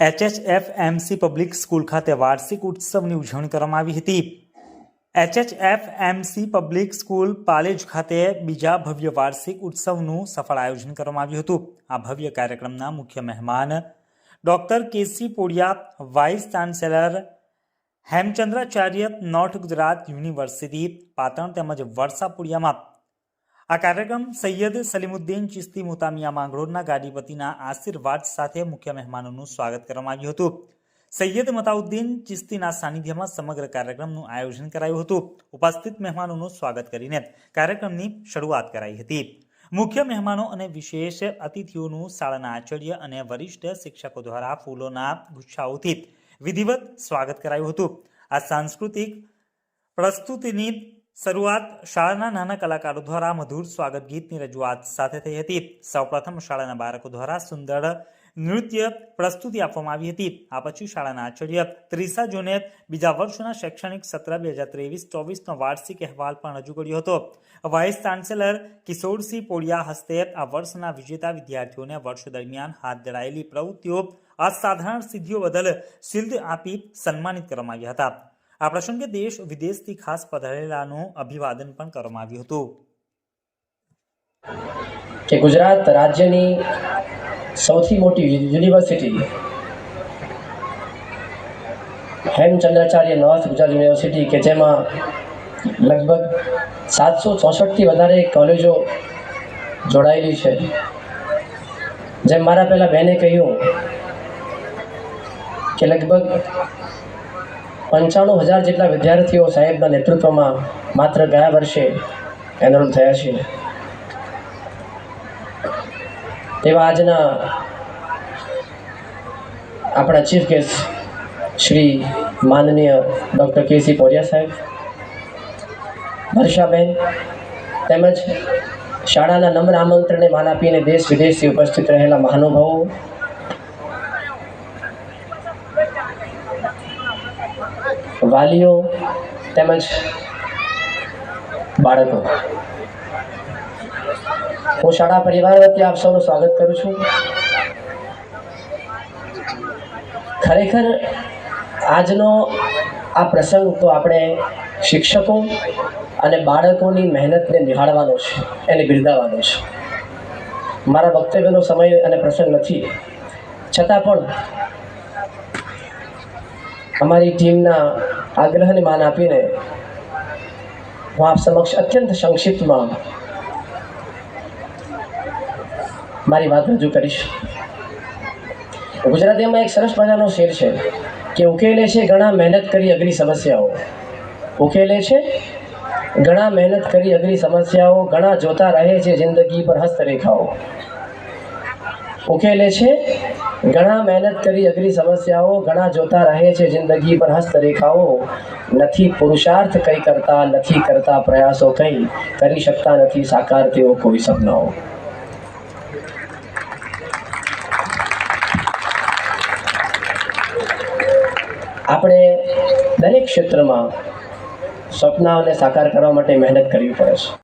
એચએચએફ MC public school ખાતે વાર્ષિક ઉત્સવની ઉજવણી કરવામાં આવી હતી. એચએચએફએમસી પબ્લિક સ્કૂલ પાલેજ ખાતે બીજા ભવ્ય વાર્ષિક ઉત્સવનું સફળ આયોજન કરવામાં આવ્યું હતું. આ ભવ્ય કાર્યક્રમના મુખ્ય મહેમાન doctor K C Podiya, vice chancellor Hemchandracharya, north Gujarat university, Patan તેમજ વરસાપુડિયામાં આ કાર્યક્રમ સૈયદ સલીમુદ્દીન ચિસ્તી મુતામિયા માંગરોળના ગાડીપતિના આશીર્વાદ સાથે મુખ્ય મહેમાનોનું સ્વાગત કરવામાં આવ્યું હતું. સૈયદ મતાઉદ્દીન ચિસ્તીના સાનિધ્યમાં સમગ્ર કાર્યક્રમનું આયોજન કરાયું હતું. ઉપસ્થિત મહેમાનોનું સ્વાગત કરીને કાર્યક્રમની શરૂઆત કરાઈ હતી. મુખ્ય મહેમાનો અને વિશેષ અતિથિઓનું શાળાના આચાર્ય અને વરિષ્ઠ શિક્ષકો દ્વારા ફૂલોના ગુચ્છાઓથી વિધિવત સ્વાગત કરાયું હતું. આ સાંસ્કૃતિક પ્રસ્તુતિની શરૂઆત શાળાના નાના કલાકારો દ્વારા મધુર સ્વાગત ગીતની રજૂઆત સાથે થઈ હતી. સૌપ્રથમ શાળાના બાળકો દ્વારા સુંદર નૃત્ય પ્રસ્તુતિ આપવામાં આવી હતી. આ પછી શાળાના આચાર્ય ત્રીસા જૂને બીજા વર્ષના શૈક્ષણિક સત્ર બે હજાર ત્રેવીસ ચોવીસનો વાર્ષિક અહેવાલ પણ રજૂ કર્યો હતો. વાઇસ ચાન્સેલર કિશોરસિંહ પોડિયા હસ્તે આ વર્ષના વિજેતા વિદ્યાર્થીઓને વર્ષ દરમિયાન હાથ ધરાયેલી પ્રવૃત્તિઓ અસાધારણ સિદ્ધિઓ બદલ શિલ્ડ આપી સન્માનિત કરવામાં આવ્યા હતા. આ પ્રસંગે દેશ વિદેશથી ખાસ પધારેલાનું અભિવાદન પણ કરવામાં આવ્યું હતું. કે ગુજરાત રાજ્યની સૌથી મોટી university Hemchandracharya north Gujarat university કે જેમાં લગભગ સાતસો ચોસઠથી વધારે કોલેજો જોડાયેલી છે. જેમ મારા પહેલાં બહેને કહ્યું કે લગભગ પંચાણું હજાર જેટલા વિદ્યાર્થીઓ સાહેબના નેતૃત્વમાં માત્ર ગયા વર્ષે એનરોલ થયા છે. તેવા આજના આપણા ચીફ ગેસ્ટ શ્રી માનનીય ડૉક્ટર કે સી પોરિયા સાહેબ, વર્ષાબેન તેમજ શાળાના નમ્ર આમંત્રણને માન આપીને દેશ વિદેશથી ઉપસ્થિત રહેલા મહાનુભાવો વાલીઓ તેમજ બાળકો. હું શાળા પરિવાર વતી આપ સૌનું સ્વાગત કરું છું. ખરેખર આજનો આ પ્રસંગ તો આપણે શિક્ષકો અને બાળકોની મહેનતને નિહાળવાનો છે, એને બિરદાવવાનો છે. મારા વક્તવ્યનો સમય અને પ્રસંગ નથી. છતાં પણ અમારી ટીમના આગ્રહને માન આપીને હું આપ સમક્ષ અત્યંત સંક્ષિપ્તમાં મારી વાત રજૂ કરીશ. ગુજરાતીમાં એક સરસ મજાનો શેર છે કે ઉકેલે છે ઘણા મહેનત કરી અઘરી સમસ્યાઓ. ઉકેલે છે ઘણા મહેનત કરી અઘરી સમસ્યાઓ, ઘણા જોતા રહે છે જિંદગી પર હસ્તરેખાઓ. ઉકેલે છે. ઘણા મહેનત કરી અઘરી સમસ્યાઓ ઘણા જોતા રહે છે જિંદગી પર હસ્તરેખાઓ નથી પુરુષાર્થ કંઈ કરતા, નથી કરતા પ્રયાસો કંઈ કરી શકતા નથી, સાકાર તેઓ કોઈ સપનાઓ. આપણે દરેક ક્ષેત્રમાં સપનાઓને સાકાર કરવા માટે મહેનત કરવી પડે છે.